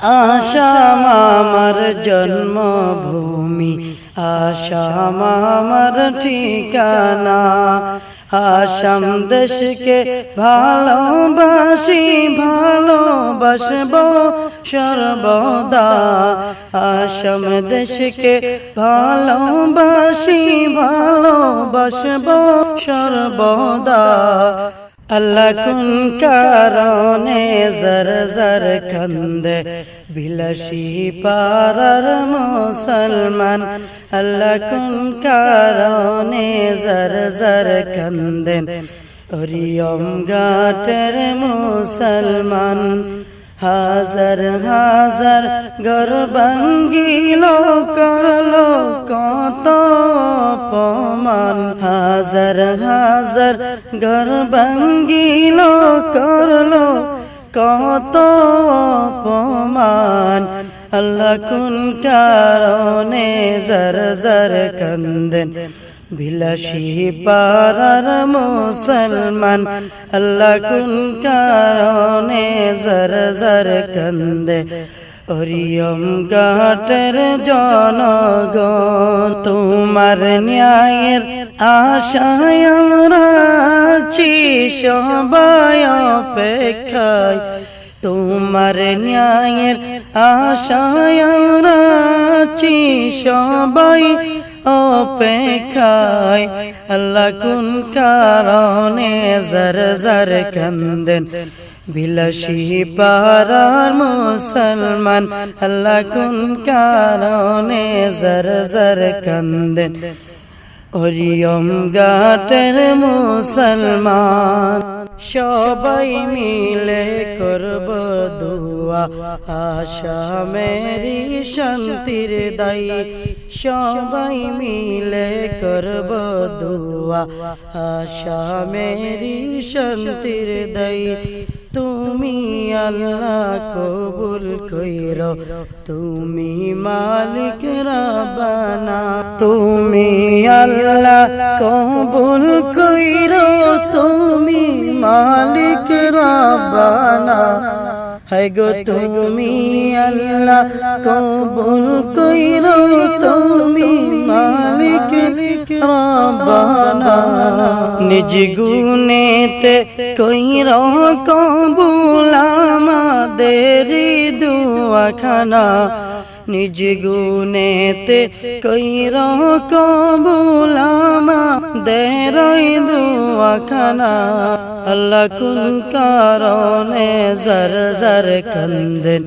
আসাম আমার জন্মভূমি আসাম আমার ঠিকানা। আসাম দেশকে ভালোবাসি, ভালোবাসব সর্বদা। আসাম দেশকে ভালোবাসি, ভালোবাসব সর্বদা। আল্লাহ কোন কারণে জর জর খন্দে বিলাসী পারার মুসলমান। আল্লাহ কোন কারণে জর জর খন্দেন হরিয়ম গাটের মুসলমান। হাজার হাজার গর্বাঙ্গিল করল কত অপমান হাজার হাজার গর্বাঙ্গিল করল কত অপমান। আল্লাহ কোন কারণে জর জর কন্দেন? বিলাসী পারার মুসলমান, আল্লাহ কোন কারণে জর জর কন্দে অরিয়ম ঘাটের জনগণ তোমার ন্যায়ের আশায় আমরা আছি সবাই তোমার ন্যায়ের আশায় আমরা সবাই অপেক্ষায়। আল্লাহ কোন কারণে জর জর কন্দেন? বিলাসী পারার মুসলমান আল্লাহ কোন কারণে জর জর কন্দেন? হরিয়ম গাটের মুসলমান সবাই মিলে করব দুয়া। আশা মেরি শান্তির দায়ী। সবাই মিলে করব দুয়া। আশা মেরি শান্তির দায়ী। তুমি আল্লাহ কবুল কইর তুমি মালিক রাবানা। তুমি আল্লাহ কবুল কইর তুমি মালিক রাবানা। হায় গো তুমি আল্লাহ কবুল কইর তুমি মালিক রাবানা নিজ গুনেতে কইর কবুল আমাদের দুয়াখানা। নিজ গুনেতে কইর কবুল আমাদের দুয়াখানা। আল্লাহ কোন কারণে জর জর কন্দেন